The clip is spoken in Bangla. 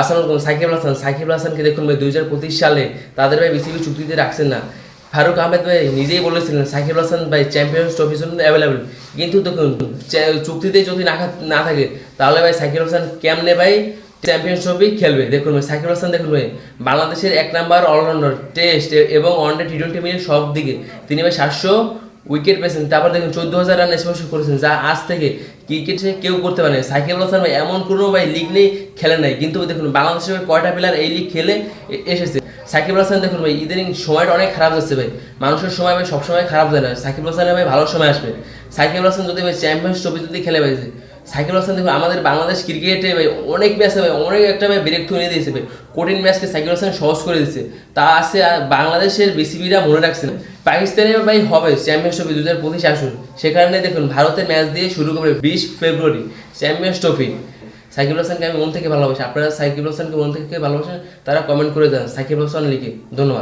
হাসান সাকিব হাসান, সাকিব হাসানকে দেখুন ভাই, দুই হাজার পঁচিশ সালে তাদের ভাই বিসিবি চুক্তিতে রাখছেন না। ফারুক আহমেদ ভাই নিজেই বলেছিলেন, সাকিব হাসান ভাই চ্যাম্পিয়ন্স ট্রফির জন্য অ্যাভেলেবেল কিন্তু দেখুন চুক্তিতে যদি না না থাকে, তাহলে ভাই সাকিব হাসান কেমনে ভাই চ্যাম্পিয়ন্স ট্রফি খেলবে? দেখুন ভাই, সাকিব হাসান দেখুন ভাই, বাংলাদেশের এক নাম্বার অলরাউন্ডার টেস্ট এবং ওয়ানডে টি টোয়েন্টি মিলিয়ে সব দিকে। তিনি ভাই সাতশো উইকেট পেয়েছেন। তারপর দেখুন, চোদ্দ হাজার রান স্পর্শ করেছেন, যা আজ থেকে ক্রিকেটে কেউ করতে পারে আল হাসান ভাই এমন কোনো ভাই লিগ নেই, খেলে নাই। কিন্তু দেখুন, বাংলাদেশের কয়টা প্লেয়ার এই লিগ খেলে এসেছে? সাকিব হাসান, দেখুন ভাই ইদানিং সময়টা অনেক খারাপ যাচ্ছে ভাই। মানুষের সময় ভাই সবসময় খারাপ যায় না। সাকিব আল হাসানের ভাই ভালো সময় আসবে। আল হাসান যদি ভাই চ্যাম্পিয়ন্স ট্রফি যদি খেলে ভাই, সাকিব আল হাসান, দেখুন, আমাদের বাংলাদেশ ক্রিকেটে ভাই অনেক ম্যাচে ভাই, অনেক একটা ভাই ব্রেক এনে দিয়েছে ভাই। কঠিন ম্যাচকে সাকিব আল হাসান সহজ করে দিচ্ছে তা আছে আর বাংলাদেশের বিসিবিরা মনে রাখছে না। পাকিস্তানে ভাই হবে চ্যাম্পিয়ন্স ট্রফি দু হাজার পঁচিশ আসুন। সেখানে দেখুন ভারতের ম্যাচ দিয়ে শুরু করবে বিশ ফেব্রুয়ারি চ্যাম্পিয়ন্স ট্রফি সাকিব হাসানকে আমি মন থেকে ভালোবাসি। আপনারা সাকিব হাসানকে মন থেকে ভালোবাসেন, তারা কমেন্ট করে দেন। সাকিব হাসান লিখে। ধন্যবাদ।